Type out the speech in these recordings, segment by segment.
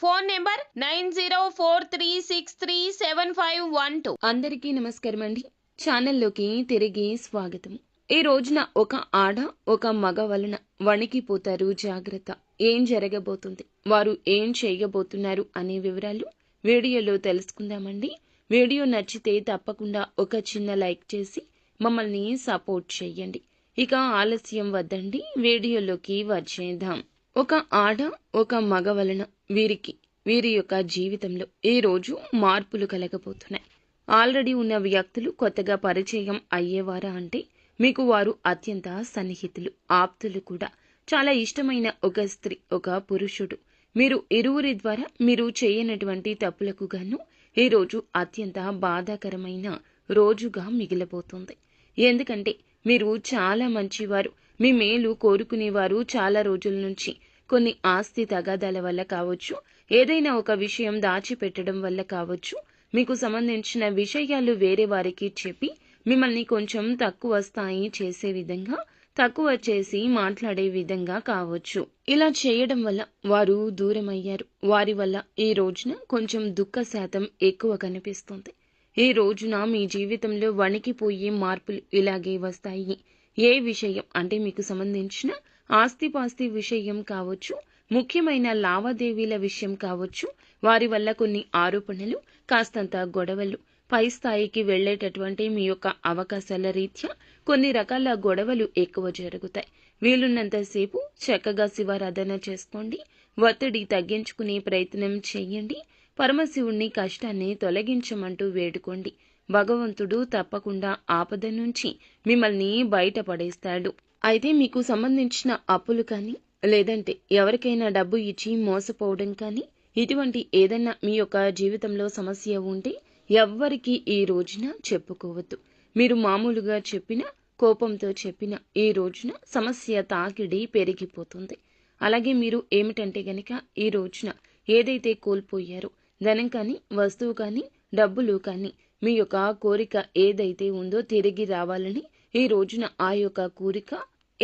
Phone number nine zero four three six three seven five one two. అందరికీ నమస్కారం అండి. ఛానల్లోకి తిరిగి స్వాగతం. ఈ రోజున ఒక ఆడ ఒక మగ వలన వణికిపోతారు జాగ్రత్త. ఏం జరగబోతుంది? వారు ఏం చేయబోతున్నారు అనే వివరాలు వీడియోలో తెలుసుకుందామండి. వీడియో నచ్చితే తప్పకుండా ఒక చిన్న లైక్ చేసి మమ్మల్ని సపోర్ట్ చేయండి. ఇక ఆలస్యం వద్దండి. వీడియోలోకి వచ్చేద్దాం. ఒక ఆడ ఒక మగ వలన వీరికి వీరి యొక్క జీవితంలో ఈ రోజు మార్పులు కలగబోతున్నాయి. ఆల్రెడీ ఉన్న వ్యక్తులు కొత్తగా పరిచయం అయ్యేవారా అంటే మీకు వారు అత్యంత సన్నిహితులు ఆప్తులు కూడా. చాలా ఇష్టమైన ఒక స్త్రీ ఒక పురుషుడు. మీరు ఇరువురి ద్వారా మీరు చేయనటువంటి తప్పులకు గాను ఈ రోజు అత్యంత బాధాకరమైన రోజుగా మిగిలిపోతుంది. ఎందుకంటే మీరు చాలా మంచివారు. మీ మేలు కోరుకునేవారు చాలా రోజుల నుంచి. కొన్ని ఆస్తి తగాదాల వల్ల కావచ్చు ఏదైనా ఒక విషయం దాచిపెట్టడం వల్ల కావచ్చు. మీకు సంబంధించిన విషయాలు వేరే వారికి చెప్పి మిమ్మల్ని కొంచెం తక్కువ స్థాయి చేసే విధంగా తక్కువ చేసి మాట్లాడే విధంగా కావచ్చు. ఇలా చేయడం వల్ల వారు దూరమయ్యారు. వారి వల్ల ఈ రోజున కొంచెం దుఃఖ శాతం ఎక్కువ కనిపిస్తుంది. ఈ రోజున మీ జీవితంలో వణికిపోయే మార్పులు ఇలాగే వస్తాయి. ఏ విషయం అంటే మీకు సంబంధించిన ఆస్తిపాస్తి విషయం కావచ్చు ముఖ్యమైన లావాదేవీల విషయం కావచ్చు వారి వల్ల కొన్ని ఆరోపణలు కాస్తంత గొడవలు పై స్థాయికి వెళ్ళేటటువంటి మీ యొక్క అవకాశాల రీత్యా కొన్ని రకాల గొడవలు ఎక్కువ జరుగుతాయి. వీలున్నంతసేపు చక్కగా శివారాధన చేసుకోండి ఒత్తిడి తగ్గించుకునే ప్రయత్నం చేయండి పరమశివుణ్ణి కష్టాన్ని తొలగించమంటూ వేడుకోండి. భగవంతుడు తప్పకుండా ఆపద నుంచి మిమ్మల్ని బయటపడేస్తాడు అయితే మీకు సంబంధించిన అప్పులు కానీ లేదంటే ఎవరికైనా డబ్బు ఇచ్చి మోసపోవడం కానీ ఇటువంటి ఏదైనా మీ యొక్క జీవితంలో సమస్య ఉంటే ఎవ్వరికి ఈ రోజున చెప్పుకోవద్దు. మీరు మామూలుగా చెప్పిన కోపంతో చెప్పిన ఈ రోజున సమస్య తాకిడి పెరిగిపోతుంది. అలాగే మీరు ఏమిటంటే గనక ఈ రోజున ఏదైతే కోల్పోయారో ధనం కానీ వస్తువు కానీ డబ్బులు కానీ మీ యొక్క కోరిక ఏదైతే ఉందో తిరిగి రావాలని ఈ రోజున ఆ యొక్క కోరిక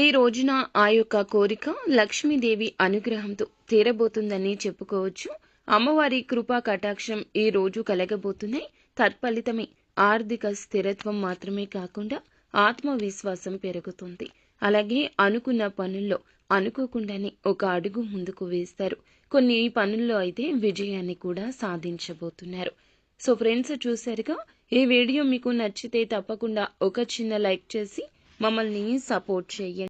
ఈ రోజున ఆ యొక్క కోరిక లక్ష్మీదేవి అనుగ్రహంతో తీరబోతుందని చెప్పుకోవచ్చు. అమ్మవారి కృపా కటాక్షం ఈ రోజు కలగబోతున్నాయి. తత్ఫలితమే ఆర్థిక స్థిరత్వం మాత్రమే కాకుండా ఆత్మవిశ్వాసం పెరుగుతుంది. అలాగే అనుకున్న పనుల్లో అనుకోకుండానే ఒక అడుగు ముందుకు వేస్తారు. కొన్ని పనుల్లో అయితే విజయాన్ని కూడా సాధించబోతున్నారు. సో ఫ్రెండ్స్ చూసారుగా ఈ వీడియో మీకు నచ్చితే తప్పకుండా ఒక చిన్న లైక్ చేసి మమ్మల్ని సపోర్ట్ చేయండి.